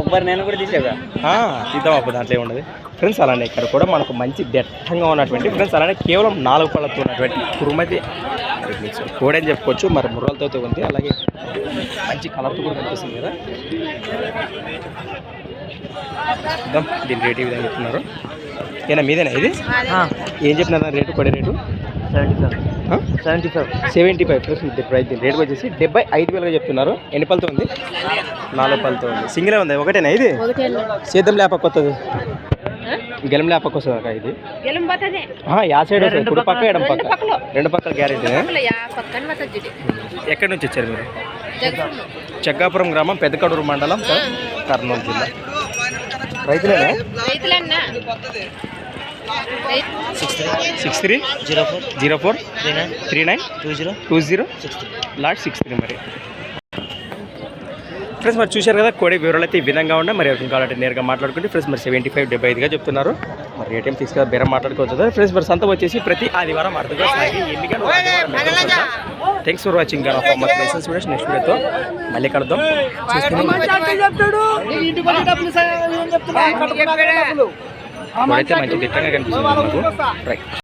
ఒబ్బరి నేను కూడా తీసాగా తీద్దాం అప్పుడు దాంట్లో ఉండదు ఫ్రెండ్స్ అలానే ఇక్కడ కూడా మనకు మంచి దట్టంగా ఉన్నటువంటి ఫ్రెండ్స్ అలానే కేవలం నాలుగు పళ్ళతో ఉన్నటువంటి కురుమతి కూడా అని చెప్పుకోవచ్చు. మరి ముర్రలతో ఉంది. అలాగే మంచి కలర్తో కూడా కనిపిస్తుంది కదా. దీని రేట్ ఈ విధంగా చెప్తున్నారు. ఏనా మీదేనా ఇది? ఏం చెప్పినారు rate కొడే rate? Seventy five seventy five seventy five plus ఇది ప్రైస్ దీని రేట్ వచ్చేసి డెబ్బై ఐదు వేలుగా చెప్తున్నారు. ఎన్ని పళ్ళతో ఉంది? నాలుగు పళ్ళతో ఉంది. సింగిలే ఉంది? ఒకటేనా ఇది? సేద్యం లేపక్క వస్తుంది గెలం లేపక్క వస్తుంది అక్క ఇది? ఆ, యా సైడ్ వస్తుంది. కుడి పక్క ఎడం పక్క. రెండు పక్కల. గ్యారెంటీ ఎక్కడి నుంచి వచ్చారు మీరు? చెక్కాపురం గ్రామం పెద్దకడూరు మండలం కర్నూలు జిల్లా. రైతులేనా? రైతులన్నా. Six three zero four zero four three nine three nine two zero two zero six three lot six three మరి. ఫ్రెండ్స్ మరి చూశారు కదా కోడి వివరాలు అయితే ఈ విధంగా ఉన్నాయి. మరి ఎవరికి కావాలంటే నేరుగా మాట్లాడుకుంటే ఫ్రెండ్స్ మరి సెవెంటీ ఫైవ్ డెబ్బై ఐదుగా చెప్తున్నారు. మరి ఏటీఎం తీసుకుని బేరం మాట్లాడుకోవచ్చు కదా. ఫ్రెండ్స్ మరి సంత వచ్చేసి ప్రతి ఆదివారం అర్థంగా థ్యాంక్స్ ఫర్ వాచింగ్ గారు మై లైసెన్స్ వీడియోస్ నెక్స్ట్ వీడియోతో మళ్ళీ కలుద్దాం. అయితే మంచి దిట్టంగా కనిపిస్తుంది మనకు రైట్